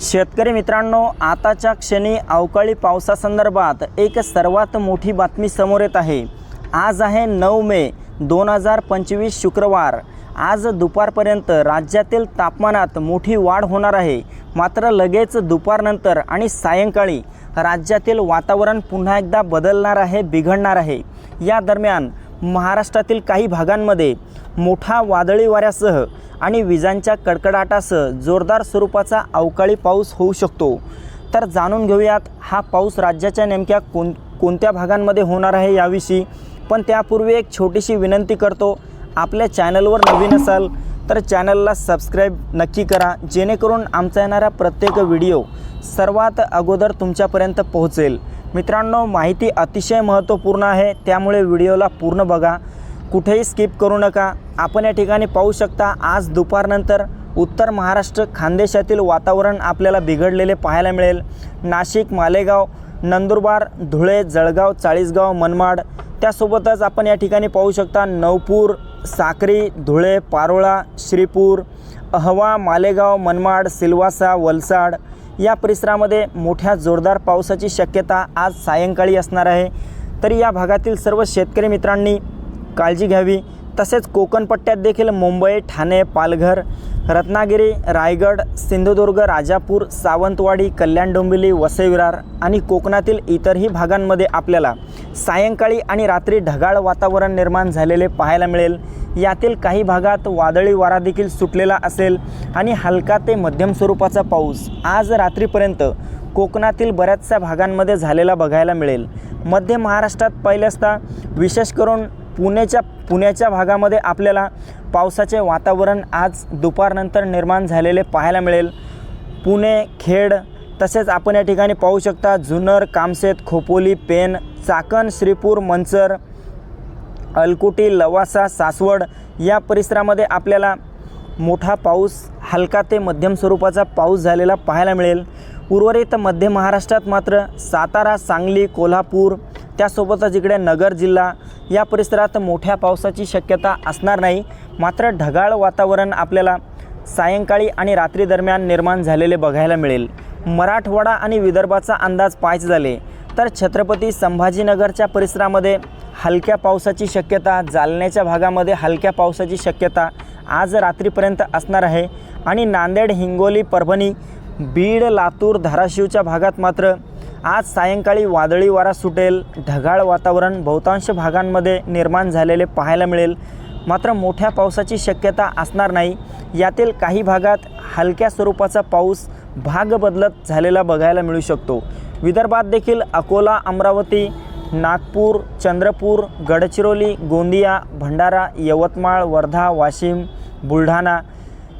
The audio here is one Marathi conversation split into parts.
शेतकरी मित्रांनो आताच्या क्षणी अवकाळी पावसासंदर्भात एक सर्वात मोठी बातमी समोर येत आहे. आज आहे नऊ मे दोन हजार पंचवीस शुक्रवार. आज दुपारपर्यंत राज्यातील तापमानात मोठी वाढ होणार आहे. मात्र लगेच दुपारनंतर आणि सायंकाळी राज्यातील वातावरण पुन्हा एकदा बदलणार आहे बिघडणार आहे. या दरम्यान महाराष्ट्रातील काही भागांमध्ये मोठा वादळी वाऱ्यासह आणि विजांच्या कडकडाटासह जोरदार स्वरूपाचा अवकाळी पाऊस होऊ शकतो. तर जाणून घेऊयात हा पाऊस राज्याच्या नेमक्या कोण कोणत्या भागांमध्ये होणार आहे याविषयी. पण त्यापूर्वी एक छोटीशी विनंती करतो आपल्या चॅनलवर नवीन असाल तर चॅनलला सबस्क्राईब नक्की करा जेणेकरून आमचा येणारा प्रत्येक व्हिडिओ सर्वात अगोदर तुमच्यापर्यंत पोहोचेल. मित्रांनो माहिती अतिशय महत्त्वपूर्ण आहे. त्यामुळे व्हिडिओला पूर्ण बघा. कुठेही स्किप करू नका. आपण या ठिकाणी पाहू शकता आज दुपारनंतर उत्तर महाराष्ट्र खानदेशातील वातावरण आपल्याला बिघडलेले पाहायला मिळेल. नाशिक मालेगाव नंदुरबार धुळे जळगाव चाळीसगाव मनमाड. त्यासोबतच आपण या ठिकाणी पाहू शकता नवपूर साक्री धुळे पारोळा श्रीपूर अहवा मालेगाव मनमाड सिल्वासा वलसाड. या परिसरामध्ये मोठ्या जोरदार पावसाची शक्यता आज सायंकाळी असणार आहे. तरी या भागातील सर्व शेतकरी मित्रांनी काळजी घ्यावी. तसेच कोकणपट्ट्यात देखील मुंबई ठाणे पालघर रत्नागिरी रायगड सिंधुदुर्ग राजापूर सावंतवाडी कल्याण डोंबिवली वसई विरार आणि कोकणातील इतरही भागांमध्ये आपल्याला सायंकाळी आणि रात्री ढगाळ वातावरण निर्माण झालेले पाहायला मिळेल. यातील काही भागात वादळी वारा देखील सुटलेला असेल आणि हलका ते मध्यम स्वरूपाचा पाऊस आज रात्रीपर्यंत कोकणातील बऱ्याचशा भागांमध्ये झालेला बघायला मिळेल. मध्य महाराष्ट्रात पहिल्यांदा विशेष करून पुण्याच्या पुण्याच्या भागामध्ये आपल्याला पावसाचे वातावरण आज दुपारनंतर निर्माण झालेले पाहायला मिळेल. पुणे खेड तसेच आपण या ठिकाणी पाहू शकता जुन्नर कामशेत खोपोली पेन चाकण श्रीपूर मंचर अलकुटी लवासा सासवड या परिसरामध्ये आपल्याला मोठा पाऊस हलका ते मध्यम स्वरूपाचा पाऊस झालेला पाहायला मिळेल. उर्वरित मध्य महाराष्ट्रात मात्र सातारा सांगली कोल्हापूर त्यासोबतच इकडे नगर जिल्हा या परिसरात मोठ्या पावसाची शक्यता असणार नाही. मात्र ढगाळ वातावरण आपल्याला सायंकाळी आणि रात्री दरम्यान निर्माण झालेले बघायला मिळेल. मराठवाडा आणि विदर्भाचा अंदाज पाच झाले तर छत्रपती संभाजीनगरच्या परिसरामध्ये हलक्या पावसाची शक्यता जालन्याच्या भागामध्ये हलक्या पावसाची शक्यता आज रात्रीपर्यंत असणार आहे. आणि नांदेड हिंगोली परभणी बीड लातूर धाराशिवच्या भागात मात्र आज सायंकाळी वादळी वारा सुटेल ढगाळ वातावरण बहुतांश भागांमध्ये निर्माण झालेले पाहायला मिळेल. मात्र मोठ्या पावसाची शक्यता असणार नाही. यातील काही भागात हलक्या स्वरूपाचा पाऊस भाग बदलत झालेला बघायला मिळू शकतो. विदर्भात देखील अकोला अमरावती नागपूर चंद्रपूर गडचिरोली गोंदिया भंडारा यवतमाळ वर्धा वाशिम बुलढाणा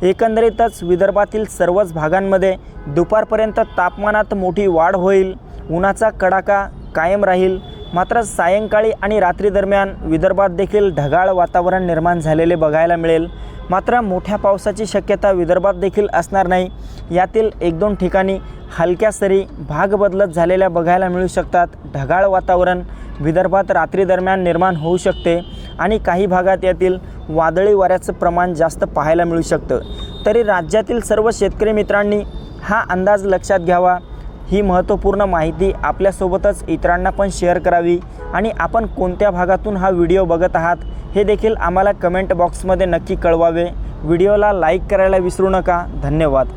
एकंदरीतच विदर्भातील सर्वच भागांमध्ये दुपारपर्यंत तापमानात मोठी वाढ होईल. उन्हाचा कडाका कायम राहील. मात्र सायंकाळी आणि रात्री दरम्यान विदर्भात देखील ढगाळ वातावरण निर्माण झालेले बघायला मिळेल. मात्र मोठ्या पावसाची शक्यता विदर्भात देखील असणार नाही. यातील एक दोन ठिकाणी हलक्या सरी भाग बदलत झालेल्या बघायला मिळू शकतात. ढगाळ वातावरण विदर्भात रात्री दरम्यान निर्माण होऊ शकते आणि काही भागात यातील वादळी वाऱ्याचं प्रमाण जास्त पाहायला मिळू शकतं. तरी राज्यातील सर्व शेतकरी मित्रांनी हा अंदाज लक्षात घ्यावा. ही महत्त्वपूर्ण माहिती आपल्यासोबतच इतरांना पण शेअर करावी आणि आपण कोणत्या भागातून हा व्हिडिओ बघत आहात हे देखील आम्हाला कमेंट बॉक्समध्ये नक्की कळवावे. व्हिडिओला लाईक करायला विसरू नका. धन्यवाद.